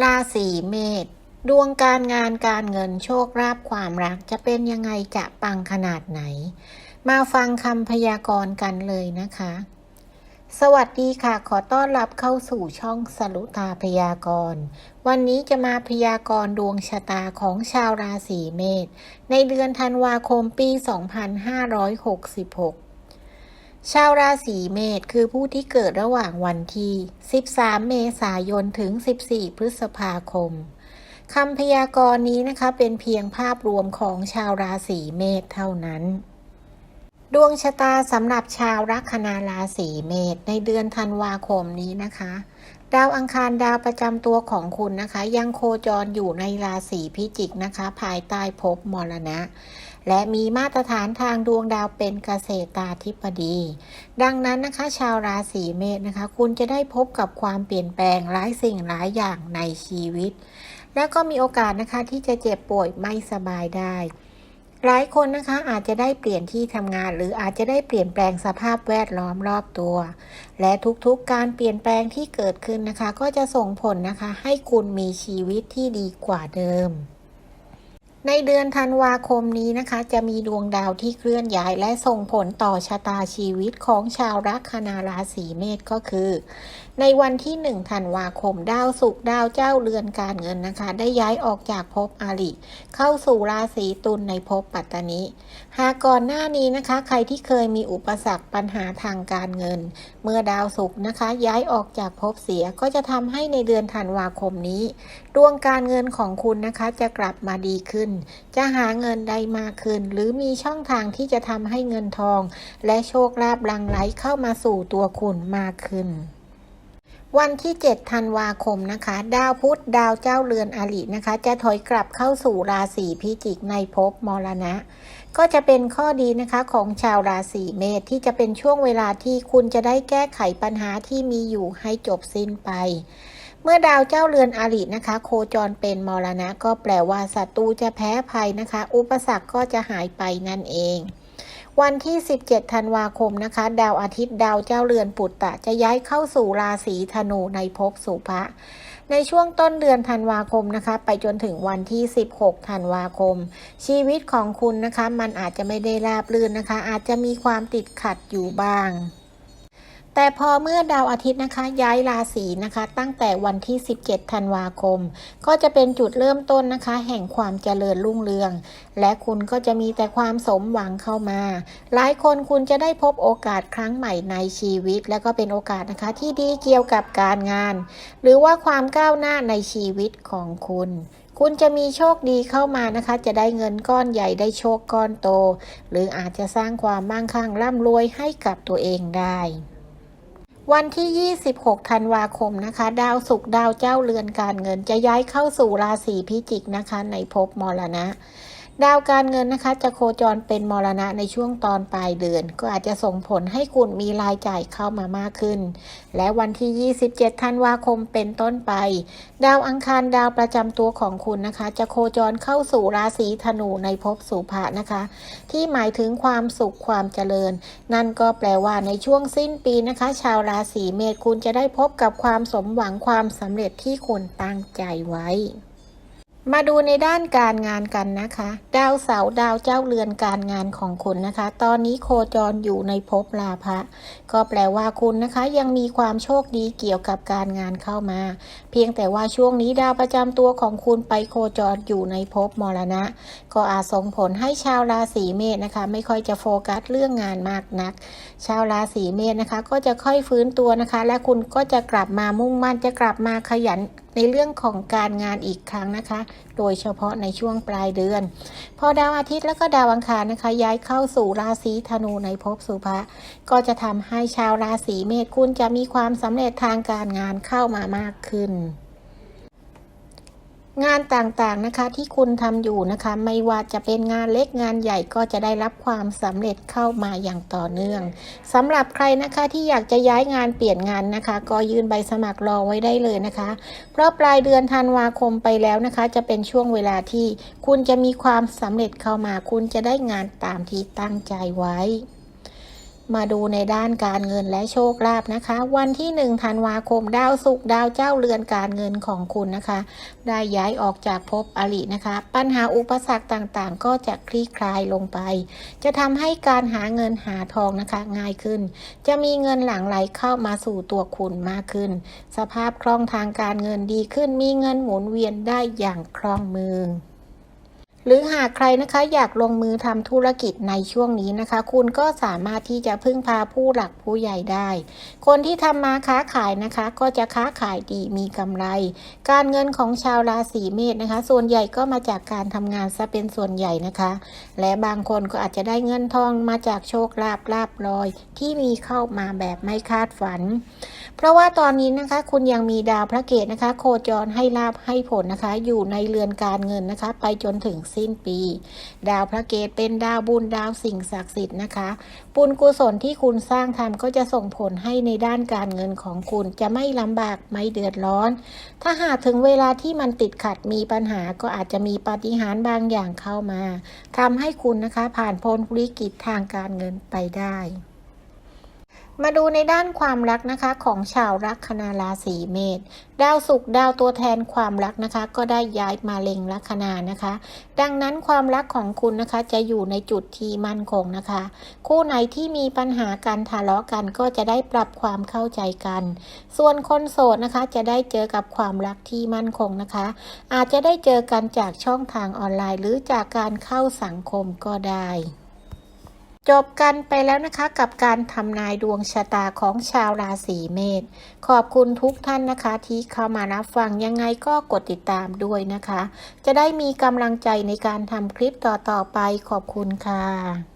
ราศีเมษดวงการงานการเงินโชคลาภความรักจะเป็นยังไงจะปังขนาดไหน มาฟังคำพยากรณ์กันเลยนะคะ สวัสดีค่ะ ขอต้อนรับเข้าสู่ช่องสรุตาพยากรณ์ วันนี้จะมาพยากรณ์ดวงชะตาของชาวราศีเมษในเดือนธันวาคมปี 2566 ชาวราศีเมษคือผู้ที่เกิดระหว่างวันที่ 13 เมษายน ถึง 14 พฤษภาคมคำพยากรณ์นี้นะคะเป็นเพียงภาพรวมของชาวราศีเมษเท่านั้น ดวงชะตาสำหรับชาวลัคนาราศีเมษในเดือนธันวาคมนี้นะคะ ดาวอังคารดาวประจำตัวของคุณนะคะ ยังโคจรอยู่ในราศีพิจิกนะคะ ภายใต้ภพมรณะ และมีมาตรฐานทางดวงดาวเป็นเกษตราธิบดี ดังนั้นนะคะ ชาวราศีเมษนะคะ คุณจะได้พบกับความเปลี่ยนแปลงหลายสิ่งหลายอย่างในชีวิต และก็มีโอกาสนะคะที่จะเจ็บป่วยไม่สบายได้หลายคนนะคะอาจจะได้เปลี่ยนที่ทำงาน หรืออาจจะได้เปลี่ยนแปลงสภาพแวดล้อมรอบตัว และทุกๆการเปลี่ยนแปลงที่เกิดขึ้นนะคะ ก็จะส่งผลนะคะ ให้คุณมีชีวิตที่ดีกว่าเดิม ในเดือนธันวาคมนี้นะคะ จะมีดวงดาวที่เคลื่อนย้ายและส่งผลต่อชะตาชีวิตของชาวลัคนาราศีเมษก็คือในวันที่ 1 ธันวาคม ดาวศุกร์ดาวเจ้าเรือนการเงินนะคะ ได้ย้ายออกจากภพอาริเข้าสู่ราศีตุลในภพปัตตานิหากก่อนหน้านี้นะคะ ใครที่เคยมีอุปสรรคปัญหาทางการเงิน เมื่อดาวศุกร์นะคะ ย้ายออกจากภพเสียก็จะทำให้ในเดือนธันวาคมนี้ ดวงการเงินของคุณนะคะจะกลับมาดีขึ้น จะหาเงินได้มากขึ้น หรือมีช่องทางที่จะทำให้เงินทอง และโชคลาภลังไหลเข้ามาสู่ตัวคุณมากขึ้น วันที่7ธันวาคมนะคะ ดาวพุธดาวเจ้าเรือนอรินะคะ จะถอยกลับเข้าสู่ราศีพิจิกในภพมรณะ ก็จะเป็นข้อดีนะคะของชาวราศีเมษที่จะเป็นช่วงเวลาที่คุณจะได้แก้ไขปัญหาที่มีอยู่ให้จบสิ้นไป เมื่อดาวเจ้าเรือนอรินะคะ โคจรเป็นมรณะ ก็แปลว่าศัตรูจะแพ้ภัยนะคะ อุปสรรคก็จะหายไปนั่นเอง วันที่ 17 ธันวาคมนะคะ ดาวอาทิตย์ดาวเจ้าเรือนปุตตะ จะย้ายเข้าสู่ราศีธนูในภพสุภะในช่วงต้นเดือนธันวาคมนะคะ ไปจนถึงวันที่ 16 ธันวาคม ชีวิตของคุณนะคะ มันอาจจะไม่ได้ราบรื่นนะคะ อาจจะมีความติดขัดอยู่บ้าง แต่พอเมื่อดาวอาทิตย์นะคะ ย้ายราศีนะคะ ตั้งแต่วันที่ 17 ธันวาคม ก็จะเป็นจุดเริ่มต้นนะคะ แห่งความเจริญรุ่งเรือง และคุณก็จะมีแต่ความสมหวังเข้ามา หลายคนคุณจะได้พบโอกาสครั้งใหม่ในชีวิต และก็เป็นโอกาสนะคะที่ดีเกี่ยวกับการงาน หรือว่าความก้าวหน้าในชีวิตของคุณคุณจะมีโชคดีเข้ามานะคะ จะได้เงินก้อนใหญ่ได้โชคก้อนโต หรืออาจจะสร้างความมั่งคั่งร่ำรวยให้กับตัวเองได้ วันที่ 26 ธันวาคมนะคะ ดาวศุกร์ดาวเจ้าเรือนการเงินจะย้ายเข้าสู่ราศีพิจิกนะคะ ในภพมรณะ ดาวการเงินนะคะจะโคจรเป็นมรณะในช่วงตอนปลายเดือน ก็อาจจะส่งผลให้คุณมีรายจ่ายเข้ามามากขึ้น และวันที่ 27 ธันวาคมเป็นต้นไป ดาวอังคารดาวประจำตัวของคุณนะคะ จะโคจรเข้าสู่ราศีธนูในภพสุภะนะคะ ที่หมายถึงความสุขความเจริญ นั่นก็แปลว่าในช่วงสิ้นปีนะคะ ชาวราศีเมษคุณจะได้พบกับความสมหวังความสำเร็จที่คุณตั้งใจไว้ มาดูในด้านการงานกันนะคะ ดาวเสาร์ดาวเจ้าเรือนการงานของคุณนะคะ ตอนนี้โคจรอยู่ในภพลาภะก็แปลว่าคุณนะคะยังมีความโชคดีเกี่ยวกับการงานเข้ามา เพียงแต่ว่าช่วงนี้ดาวประจำตัวของคุณไปโคจรอยู่ในภพมรณะ ก็อาจส่งผลให้ชาวราศีเมษนะคะ ไม่ค่อยจะโฟกัสเรื่องงานมากนัก ชาวราศีเมษนะคะ ก็จะค่อยฟื้นตัวนะคะ และคุณก็จะกลับมามุ่งมั่นจะกลับมาขยัน ในเรื่องของการงานอีกครั้งนะคะ โดยเฉพาะในช่วงปลายเดือน พอดาวอาทิตย์และก็ดาวอังคารนะคะ ย้ายเข้าสู่ราศีธนูในภพสุภะก็จะทำให้ชาวราศีเมษคุณจะมีความสำเร็จทางการงานเข้ามามากขึ้น งานต่างๆนะคะที่คุณทำอยู่นะคะ ไม่ว่าจะเป็นงานเล็กงานใหญ่ก็จะได้รับความสำเร็จเข้ามาอย่างต่อเนื่องสำหรับใครนะคะที่อยากจะย้ายงานเปลี่ยนงานนะคะ ก็ยื่นใบสมัครรอไว้ได้เลยนะคะ เพราะปลายเดือนธันวาคมไปแล้วนะคะ จะเป็นช่วงเวลาที่คุณจะมีความสำเร็จเข้ามา คุณจะได้งานตามที่ตั้งใจไว้ มาดูในด้านการเงินและโชคลาภนะคะ วันที่1ธันวาคมดาวศุกดาวเจ้าเรือนการเงินของคุณนะคะ ได้ย้ายออกจากภพอรินะคะ ปัญหาอุปสรรคต่างๆ ก็จะคลี่คลายลงไป จะทำให้การหาเงินหาทองนะคะง่ายขึ้น จะมีเงินหลั่งไหลเข้ามาสู่ตัวคุณมากขึ้น สภาพคล่องทางการเงินดีขึ้นมีเงินหมุนเวียนได้อย่างคล่องมือ หรือหากใครนะคะอยากลงมือทำธุรกิจในช่วงนี้นะคะ คุณก็สามารถที่จะพึ่งพาผู้หลักผู้ใหญ่ได้ คนที่ทำมาค้าขายนะคะ ก็จะค้าขายดีมีกำไร การเงินของชาวราศีเมษนะคะ ส่วนใหญ่ก็มาจากการทำงานซะเป็นส่วนใหญ่นะคะ และบางคนก็อาจจะได้เงินทองมาจากโชคลาภลาบลอย ที่มีเข้ามาแบบไม่คาดฝัน เพราะว่าตอนนี้นะคะ คุณยังมีดาวพระเกตนะคะ โคจรให้ลาบให้ผลนะคะ อยู่ในเรือนการเงินนะคะ ไปจนถึงสิ้นปี ดาวพระเกตเป็นดาวบุญดาวสิ่งศักดิ์สิทธิ์นะคะบุญกุศลที่คุณสร้างทำก็จะส่งผลให้ในด้านการเงินของคุณจะไม่ลำบากไม่เดือดร้อน ถ้าหากถึงเวลาที่มันติดขัดมีปัญหาก็อาจจะมีปาฏิหาริย์บางอย่างเข้ามาทำให้คุณนะคะผ่านพ้นวิกฤตทางการเงินไปได้ มาดูในด้านความรักนะคะของชาวลัคนาราศีเมษดาวศุกร์ดาวตัวแทนความรักนะคะ ก็ได้ย้ายมาเล็งลัคนานะคะ ดังนั้นความรักของคุณนะคะจะอยู่ในจุดที่มั่นคงนะคะ คู่ไหนที่มีปัญหาการทะเลาะกันก็จะได้ปรับความเข้าใจกัน ส่วนคนโสดนะคะจะได้เจอกับความรักที่มั่นคงนะคะ อาจจะได้เจอกันจากช่องทางออนไลน์ หรือจากการเข้าสังคมก็ได้ จบกันไปแล้วนะคะกับการทำนายดวงชะตาของชาวราศีเมษ ขอบคุณทุกท่านนะคะที่เข้ามารับฟังยังไงก็กดติดตามด้วยนะคะ จะได้มีกำลังใจในการทำคลิปต่อๆไปขอบคุณค่ะ